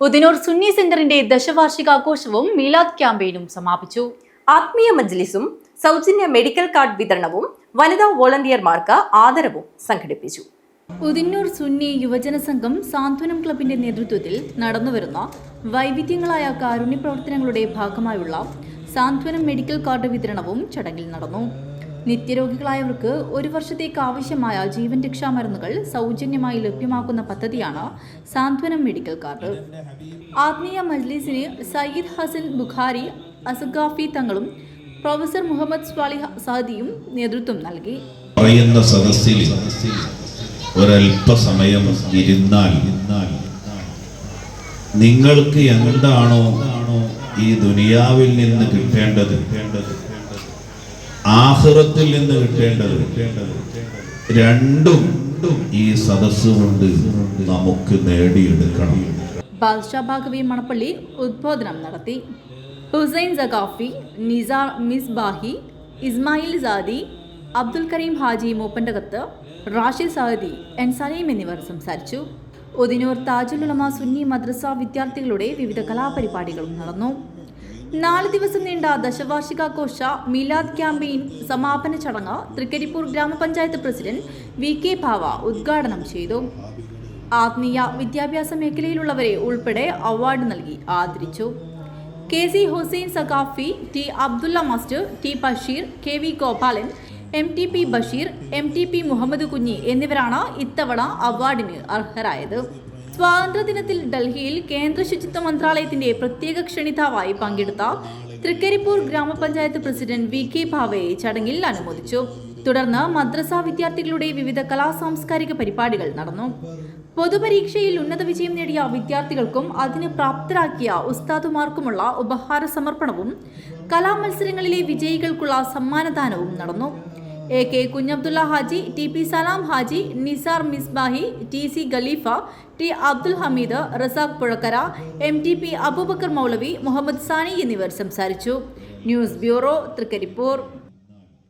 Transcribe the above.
ഉദിനൂർ സുന്നി സെന്ററിന്റെ ദശവാർഷികാഘോഷവും മീലാദ് ക്യാമ്പയിനും സമാപിച്ചു. ആത്മീയ മജ്ലിസും സൗജന്യ മെഡിക്കൽ കാർഡ് വിതരണവും വനിതാ വോളണ്ടിയർമാർക്ക് ആദരവും സംഘടിപ്പിച്ചു. പുതിന്നൂർ സുന്നി യുവജന സംഘം സാന്ത്വനം ക്ലബിന്റെ നേതൃത്വത്തിൽ നടന്നുവരുന്ന വൈവിധ്യങ്ങളായ കാരുണ്യ പ്രവർത്തനങ്ങളുടെ ഭാഗമായുള്ള സാന്ത്വനം മെഡിക്കൽ കാർഡ് വിതരണവും ചടങ്ങിൽ നടന്നു. നിത്യരോഗികളായവർക്ക് ഒരു വർഷത്തേക്ക് ആവശ്യമായ ജീവൻ രക്ഷാ മരുന്നുകൾ സൗജന്യമായി ലഭ്യമാക്കുന്ന പദ്ധതിയാണ് സാന്ത്വനം മെഡിക്കൽ കാർഡ്. ആത്മീയ മജ്ലിസിന് സയ്യിദ് ഹസൻ ബുഖാരി അസഗാഫി തങ്ങളും പ്രൊഫസർ മുഹമ്മദ് സ്വാലിഹ് സാദിയും നേതൃത്വം നൽകി. പറയുന്ന സദസ്സിൽ ഒരല്പസമയം ഇരുന്നാൽ നിങ്ങൾക്ക് എന്താണോ ഈ ദുനിയാവിൽ നിന്ന് കിട്ടേണ്ടത് ആഹ്റത്തിൽ നിന്ന് കിട്ടേണ്ടത് രണ്ടും ഈ സദസ് കൊണ്ട് നമുക്ക് നേടിയെടുക്കണം. ബാദ്ഷാ ഭാഗവി മണപ്പള്ളി ഉദ്ബോധനം നടത്തി. ഹുസൈൻ സഖാഫി നിസാർ മിസ്ബാഹി ഇസ്മായിൽ സാദി അബ്ദുൽ കരീം ഹാജി മൂപ്പന്റകത്ത് റാഷിദ് സാദി എൻ സലീം എന്നിവർ സംസാരിച്ചു. ഒതിനൂർ താജുൽ ഉലമ സുന്നി മദ്രസ വിദ്യാർത്ഥികളുടെ വിവിധ കലാപരിപാടികളും നടന്നു. നാല് ദിവസം നീണ്ട ദശവാർഷികാഘോഷ മിലാദ് ക്യാമ്പയിൻ സമാപന ചടങ്ങ് തൃക്കരിപ്പൂർ ഗ്രാമപഞ്ചായത്ത് പ്രസിഡന്റ് വി കെ ഭാവ ഉദ്ഘാടനം ചെയ്തു. ആത്മീയ വിദ്യാഭ്യാസ മേഖലയിലുള്ളവരെ ഉൾപ്പെടെ അവാർഡ് നൽകി ആദരിച്ചു. K C Hussain Saqafi T Abdulla master T Basheer K V Gopalan M T P Basheer M T P Muhammad Kunhi എന്നിവരാണ് ഇത്തവണ അവാർഡിന് അർഹരായത്. സ്വാതന്ത്ര്യദിനത്തിൽ ഡൽഹിയിൽ കേന്ദ്ര ശുചിത്വ മന്ത്രാലയത്തിന്റെ പ്രത്യേക ക്ഷണിതാവായി പങ്കെടുത്ത തൃക്കരിപ്പൂർ ഗ്രാമപഞ്ചായത്ത് പ്രസിഡന്റ് വി കെ ഭാവയെ ചടങ്ങിൽ അനുമോദിച്ചു. തുടർന്ന് മദ്രസ വിദ്യാർത്ഥികളുടെ വിവിധ കലാ സാംസ്കാരിക പരിപാടികൾ നടന്നു. പൊതുപരീക്ഷയിൽ ഉന്നത വിജയം നേടിയ വിദ്യാർത്ഥികൾക്കും അതിന് പ്രാപ്തരാക്കിയ ഉസ്താദുമാർക്കുമുള്ള ഉപഹാര സമർപ്പണവും കലാമത്സരങ്ങളിലെ വിജയികൾക്കുള്ള സമ്മാനദാനവും നടന്നു. A K Kunhabdulla Haji T P Salam Haji Nisar Misbahi T C Khaleefa T Abdul Hameed Razak Puzhakkara M T P Aboobacker Moulavi Muhammad Sani എന്നിവർ സംസാരിച്ചു. News bureau Trikaripur